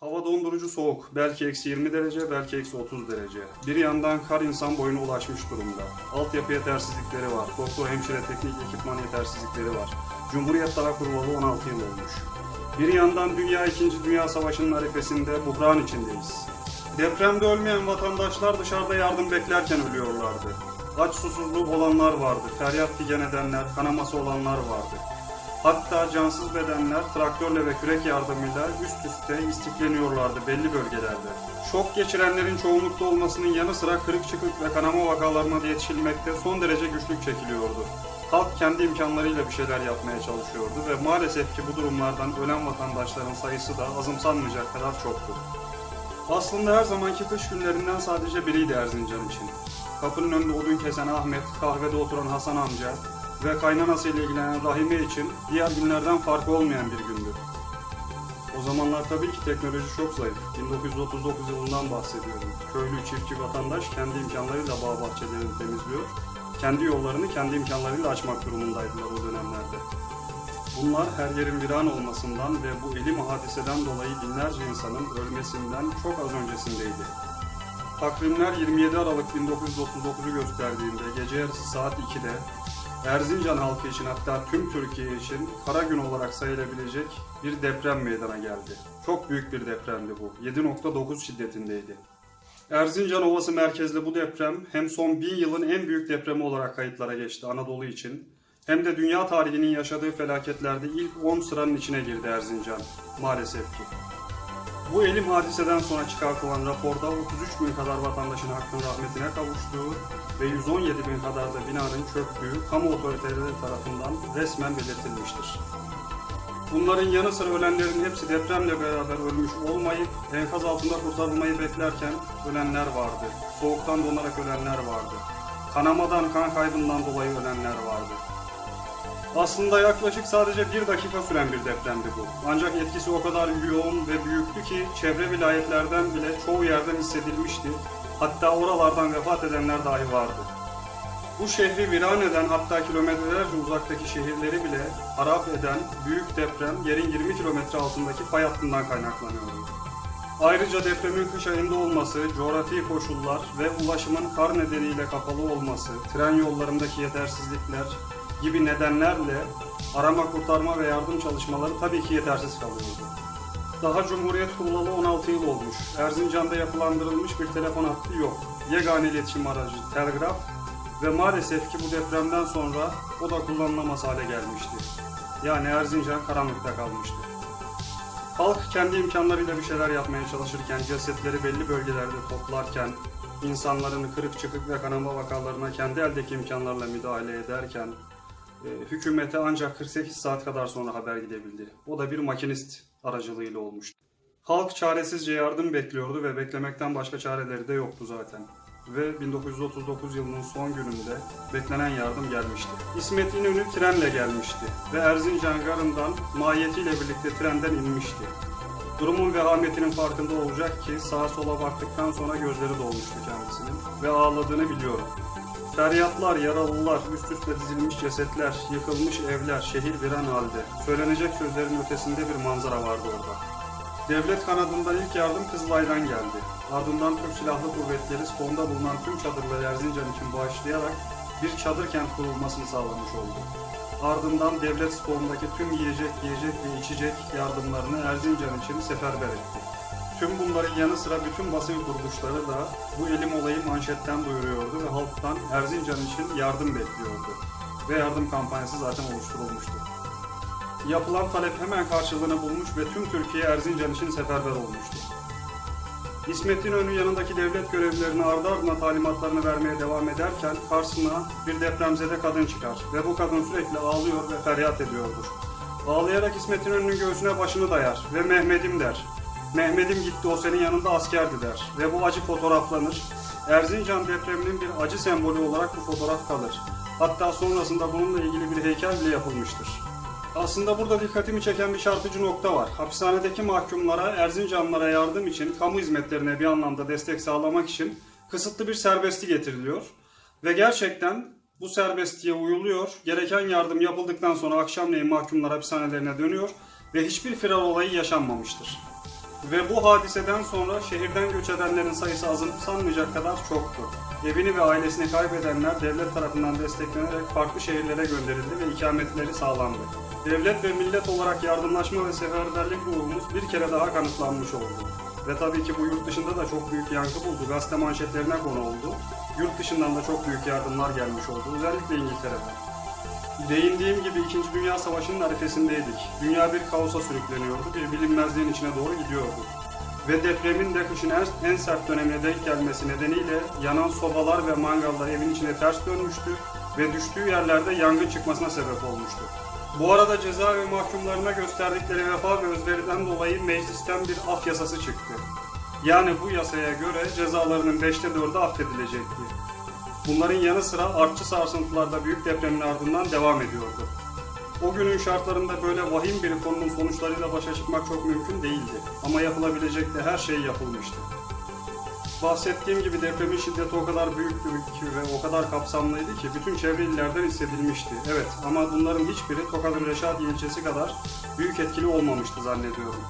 Hava dondurucu soğuk. Belki eksi 20 derece, belki eksi 30 derece. Bir yandan kar insan boyuna ulaşmış durumda. Altyapı yetersizlikleri var. Doktor, hemşire, teknik ekipman yetersizlikleri var. Cumhuriyet daha kurulalı 16 yıl olmuş. Bir yandan Dünya 2. Dünya Savaşı'nın arifesinde buhran içindeyiz. Depremde ölmeyen vatandaşlar dışarıda yardım beklerken ölüyorlardı. Aç susuzluğu olanlar vardı. Feryat figen edenler, kanaması olanlar vardı. Hatta cansız bedenler traktörle ve kürek yardımıyla üst üste istikleniyorlardı belli bölgelerde. Şok geçirenlerin çoğunlukta olmasının yanı sıra kırık çıkık ve kanama vakalarına yetişilmekte son derece güçlük çekiliyordu. Halk kendi imkanlarıyla bir şeyler yapmaya çalışıyordu ve maalesef ki bu durumlardan ölen vatandaşların sayısı da azımsanmayacak kadar çoktu. Aslında her zamanki kış günlerinden sadece biriydi Erzincan için. Kapının önünde odun kesen Ahmet, kahvede oturan Hasan amca ve kaynanasıyla ilgilenen Rahime için diğer günlerden farkı olmayan bir gündü. O zamanlar tabii ki teknoloji çok zayıf. 1939 yılından bahsediyorum. Köylü çiftçi vatandaş kendi imkanlarıyla bağ bahçelerini temizliyor. Kendi yollarını kendi imkanlarıyla açmak durumundaydılar o dönemlerde. Bunlar her yerin viran olmasından ve bu elim hadiseden dolayı binlerce insanın ölmesinden çok az öncesindeydi. Takvimler 27 Aralık 1939'u gösterdiğinde gece yarısı saat 2'de Erzincan halkı için hatta tüm Türkiye için kara gün olarak sayılabilecek bir deprem meydana geldi. Çok büyük bir depremdi bu. 7.9 şiddetindeydi. Erzincan Ovası merkezli bu deprem hem son bin yılın en büyük depremi olarak kayıtlara geçti Anadolu için hem de dünya tarihinin yaşadığı felaketlerde ilk 10 sıranın içine girdi Erzincan maalesef ki. Bu elim hadiseden sonra çıkartılan raporda 33 bin kadar vatandaşın hakkın rahmetine kavuştuğu ve 117 bin kadar da binanın çöktüğü kamu otoriteleri tarafından resmen belirtilmiştir. Bunların yanı sıra ölenlerin hepsi depremle beraber ölmüş olmayıp enkaz altında kurtarılmayı beklerken ölenler vardı. Soğuktan donarak ölenler vardı. Kanamadan, kan kaybından dolayı ölenler vardı. Aslında yaklaşık sadece bir dakika süren bir depremdi bu. Ancak etkisi o kadar yoğun ve büyüktü ki çevre vilayetlerden bile çoğu yerden hissedilmişti. Hatta oralardan vefat edenler dahi vardı. Bu şehri viran eden hatta kilometrelerce uzaktaki şehirleri bile harap eden büyük deprem yerin 20 kilometre altındaki fay hattından kaynaklanıyordu. Ayrıca depremin kış ayında olması, coğrafi koşullar ve ulaşımın kar nedeniyle kapalı olması, tren yollarındaki yetersizlikler gibi nedenlerle arama, kurtarma ve yardım çalışmaları tabii ki yetersiz kalıyordu. Daha Cumhuriyet kurulalı 16 yıl olmuş. Erzincan'da yapılandırılmış bir telefon hattı yok. Yegane iletişim aracı telgraf ve maalesef ki bu depremden sonra o da kullanılamaz hale gelmişti. Yani Erzincan karanlıkta kalmıştı. Halk kendi imkanlarıyla bir şeyler yapmaya çalışırken, cesetleri belli bölgelerde toplarken, insanların kırık çıkık ve kanama vakalarına kendi eldeki imkanlarla müdahale ederken, hükümete ancak 48 saat kadar sonra haber gidebildi. O da bir makinist aracılığıyla olmuştu. Halk çaresizce yardım bekliyordu ve beklemekten başka çareleri de yoktu zaten. Ve 1939 yılının son gününde beklenen yardım gelmişti. İsmet İnönü trenle gelmişti ve Erzincan garından mahiyetiyle birlikte trenden inmişti. Durumun vehametinin farkında olacak ki sağa sola baktıktan sonra gözleri dolmuştu kendisinin ve ağladığını biliyorum. Feryatlar, yaralılar, üst üste dizilmiş cesetler, yıkılmış evler, şehir viran halde. Söylenecek sözlerin ötesinde bir manzara vardı orada. Devlet kanadından ilk yardım Kızılay'dan geldi. Ardından Türk Silahlı Kuvvetleri Ston'da bulunan tüm çadırları Erzincan için bağışlayarak bir çadır kent kurulmasını sağlamış oldu. Ardından devlet Ston'daki tüm yiyecek, yiyecek ve içecek yardımlarını Erzincan için seferber etti. Tüm bunların yanı sıra bütün basın kuruluşları da bu elim olayı manşetten duyuruyordu ve halktan Erzincan için yardım bekliyordu. Ve yardım kampanyası zaten oluşturulmuştu. Yapılan talep hemen karşılığını bulmuş ve tüm Türkiye Erzincan için seferber olmuştu. İsmet İnönü yanındaki devlet görevlilerine ardı ardına talimatlarını vermeye devam ederken karşısına bir depremzede kadın çıkar ve bu kadın sürekli ağlıyor ve feryat ediyordur. Ağlayarak İsmet İnönü'nün göğsüne başını dayar ve Mehmet'im der. Mehmet'im gitti o senin yanında askerdi der ve bu acı fotoğraflanır. Erzincan depreminin bir acı sembolü olarak bu fotoğraf kalır. Hatta sonrasında bununla ilgili bir heykel bile yapılmıştır. Aslında burada dikkatimi çeken bir çarpıcı nokta var. Hapishanedeki mahkumlara, Erzincanlılara yardım için, kamu hizmetlerine bir anlamda destek sağlamak için kısıtlı bir serbesti getiriliyor. Ve gerçekten bu serbestiye uyuluyor. Gereken yardım yapıldıktan sonra akşamleyin mahkumlar hapishanelerine dönüyor ve hiçbir firar olayı yaşanmamıştır. Ve bu hadiseden sonra şehirden göç edenlerin sayısı azımsanmayacak kadar çoktu. Evini ve ailesini kaybedenler devlet tarafından desteklenerek farklı şehirlere gönderildi ve ikametleri sağlandı. Devlet ve millet olarak yardımlaşma ve seferberlik ruhumuz bir kere daha kanıtlanmış oldu. Ve tabii ki bu yurt dışında da çok büyük yankı buldu. Gazete manşetlerine konu oldu. Yurt dışından da çok büyük yardımlar gelmiş oldu. Özellikle İngiltere'den. Değindiğim gibi 2. Dünya Savaşı'nın arifesindeydik. Dünya bir kaosa sürükleniyordu, bir bilinmezliğin içine doğru gidiyordu. Ve depremin de kışın en, en sert dönemine denk gelmesi nedeniyle yanan sobalar ve mangallar evin içine ters dönmüştü ve düştüğü yerlerde yangın çıkmasına sebep olmuştu. Bu arada cezaevi mahkumlarına gösterdikleri vefa ve özveriden dolayı meclisten bir af yasası çıktı. Yani bu yasaya göre cezalarının 5'te 4'ü affedilecekti. Bunların yanı sıra artçı sarsıntılarda büyük depremin ardından devam ediyordu. O günün şartlarında böyle vahim bir konunun sonuçlarıyla başa çıkmak çok mümkün değildi. Ama yapılabilecek de her şey yapılmıştı. Bahsettiğim gibi depremin şiddeti o kadar büyüktü ki ve o kadar kapsamlıydı ki bütün çevre illerden hissedilmişti. Evet ama bunların hiçbiri Tokat'ın Reşadiye ilçesi kadar büyük etkili olmamıştı zannediyorum.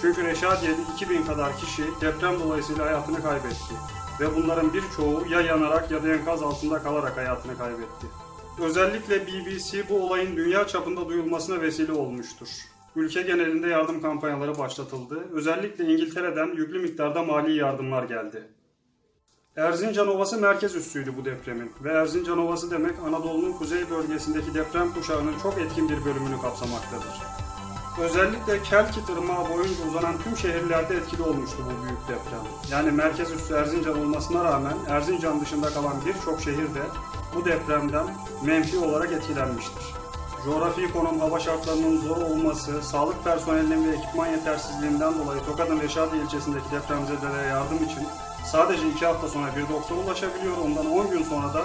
Çünkü Reşadiye'de 2000 kadar kişi deprem dolayısıyla hayatını kaybetti. Ve bunların birçoğu ya yanarak ya da enkaz altında kalarak hayatını kaybetti. Özellikle BBC bu olayın dünya çapında duyulmasına vesile olmuştur. Ülke genelinde yardım kampanyaları başlatıldı. Özellikle İngiltere'den yüklü miktarda mali yardımlar geldi. Erzincan Ovası merkez üssüydü bu depremin ve Erzincan Ovası demek Anadolu'nun kuzey bölgesindeki deprem kuşağının çok etkin bir bölümünü kapsamaktadır. Özellikle Kelkit Irmağı boyunca uzanan tüm şehirlerde etkili olmuştu bu büyük deprem. Yani merkez üssü Erzincan olmasına rağmen Erzincan dışında kalan birçok şehir de bu depremden menfi olarak etkilenmiştir. Coğrafi konum, hava şartlarının zor olması, sağlık personelinin ve ekipman yetersizliğinden dolayı Tokat'ın Reşadiye ilçesindeki depremzedelere yardım için sadece 2 hafta sonra bir doktor ulaşabiliyor, ondan 10 gün sonra da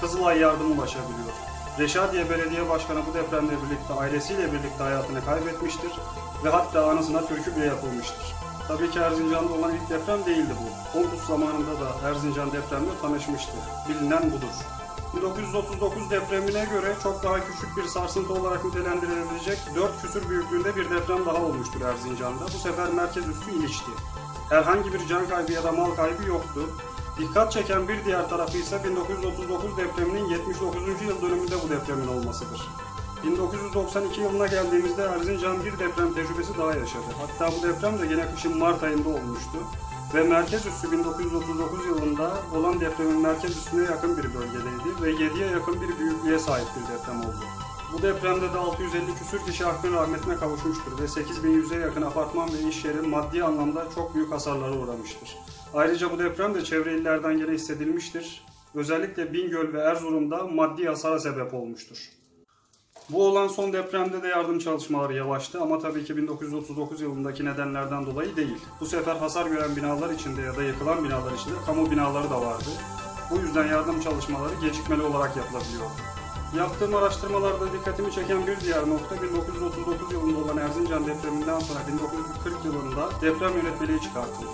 Kızılay yardım ulaşabiliyor. Reşadiye Belediye Başkanı bu depremle birlikte ailesiyle birlikte hayatını kaybetmiştir ve hatta anısına türkü bile yapılmıştır. Tabii ki Erzincan'da olan ilk deprem değildi bu. Konkus zamanında da Erzincan depremle tanışmıştı. Bilinen budur. 1939 depremine göre çok daha küçük bir sarsıntı olarak nitelendirilebilecek 4 küsür büyüklüğünde bir deprem daha olmuştur Erzincan'da. Bu sefer merkez üssü İliç'ti. Herhangi bir can kaybı ya da mal kaybı yoktu. Dikkat çeken bir diğer tarafı ise 1939 depreminin 79. yıl dönümünde bu depremin olmasıdır. 1992 yılına geldiğimizde Erzincan bir deprem tecrübesi daha yaşadı. Hatta bu deprem de yine kışın Mart ayında olmuştu. Ve merkez üssü 1939 yılında olan depremin merkez üssüne yakın bir bölgedeydi ve 7'ye yakın bir büyüklüğe sahip bir deprem oldu. Bu depremde de 650 küsür kişi hakkın rahmetine kavuşmuştur ve 8100'e yakın apartman ve iş yeri maddi anlamda çok büyük hasarlara uğramıştır. Ayrıca bu deprem de çevre illerden gene hissedilmiştir. Özellikle Bingöl ve Erzurum'da maddi hasara sebep olmuştur. Bu olan son depremde de yardım çalışmaları yavaştı ama tabii ki 1939 yılındaki nedenlerden dolayı değil. Bu sefer hasar gören binalar içinde ya da yıkılan binalar içinde kamu binaları da vardı. Bu yüzden yardım çalışmaları gecikmeli olarak yapılabiliyor. Yaptığım araştırmalarda dikkatimi çeken bir diğer nokta 1939 yılında olan Erzincan depreminden sonra 1940 yılında deprem yönetmeliği çıkartıldı.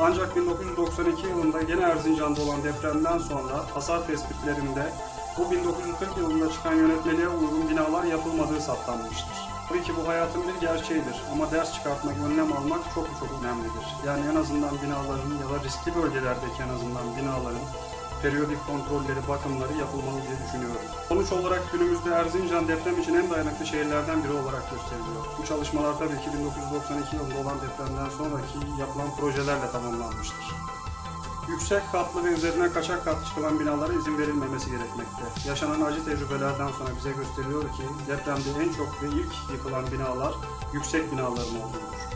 Ancak 1992 yılında gene Erzincan'da olan depremden sonra hasar tespitlerinde bu 1940 yılında çıkan yönetmeliğe uygun binalar yapılmadığı saptanmıştır. Tabii ki bu hayatın bir gerçeğidir ama ders çıkartmak, önlem almak çok çok önemlidir. Yani en azından binaların ya da riskli bölgelerdeki en azından binaların periyodik kontrolleri, bakımları yapılmalı diye düşünüyorum. Sonuç olarak günümüzde Erzincan deprem için en dayanıklı şehirlerden biri olarak gösteriliyor. Bu çalışmalar tabii ki 1992 yılında olan depremden sonraki yapılan projelerle tamamlanmıştır. Yüksek katlı ve üzerine kaçak kat çıkılan binalara izin verilmemesi gerekmekte. Yaşanan acı tecrübelerden sonra bize gösteriyor ki depremde en çok ve ilk yıkılan binalar yüksek binaların olduğudur.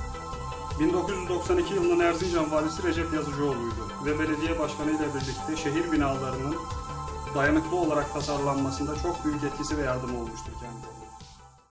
1992 yılının Erzincan valisi Recep Yazıcıoğlu'ydu ve belediye başkanı ile birlikte şehir binalarının dayanıklı olarak tasarlanmasında çok büyük etkisi ve yardımı olmuştur kendine.